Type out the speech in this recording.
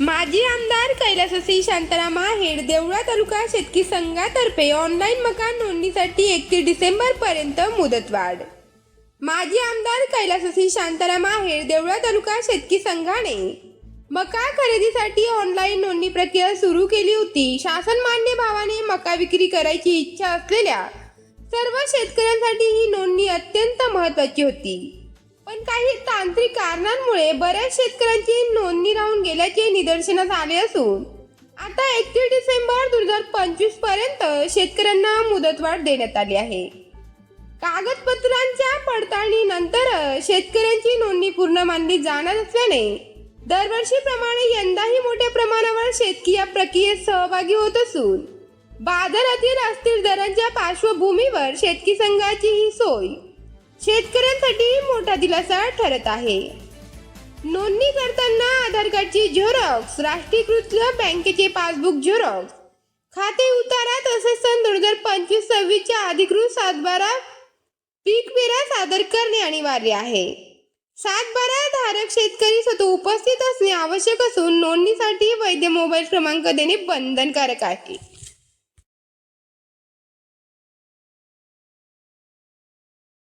माजी आमदार कैलाससी शांताराम आहेर देवळा तालुका शेतकी संघातर्फे ऑनलाईन मकान नोंदणीसाठी एकतीस डिसेंबर पर्यंत मुदतवाढ. माजी आमदार कैलाससी शांताराम आहेर देवळा तालुका शेतकी संघाने मका खरेदीसाठी ऑनलाईन नोंदणी प्रक्रिया सुरू केली होती. शासन मान्य भावाने मका विक्री करायची इच्छा असलेल्या सर्व शेतकऱ्यांसाठी ही नोंदणी अत्यंत महत्वाची होती. पण काही तांत्रिक कारणांमुळे बऱ्याच शेतकऱ्यांची नोंदणी राहून गेल्याचे निदर्शनास आले असून आता एकतीस डिसेंबर दोन हजार पंचवीसपर्यंत शेतकऱ्यांना मुदतवाढ देण्यात आली आहे. कागदपत्रांच्या पडताळणीनंतर शेतकऱ्यांची नोंदणी पूर्ण मानली जाणार असल्याने दरवर्षीप्रमाणे यंदाही मोठ्या प्रमाणावर शेतकी या प्रक्रियेत सहभागी होत असून बाजारातील अस्थिर दरांच्या पार्श्वभूमीवर शेतकी संघाची ही सोय शेतकऱ्यांसाठी मोठा दिलासा ठरत आहे. नोंदणी करताना आधार कार्डची झेरॉक्स राष्ट्रीयकृत बँकेचे पासबुक झेरॉक्स खाते उतारा तसेच सन दोन हजार पंचवीस सव्वीसच्या अधिकृत सातबारा पीक विमा सादर करणे अनिवार्य आहे. सातबारा धारक शेतकरी स्वतः उपस्थित असणे आवश्यक असून नोंदणीसाठी वैध मोबाईल क्रमांक देणे बंधनकारक आहे.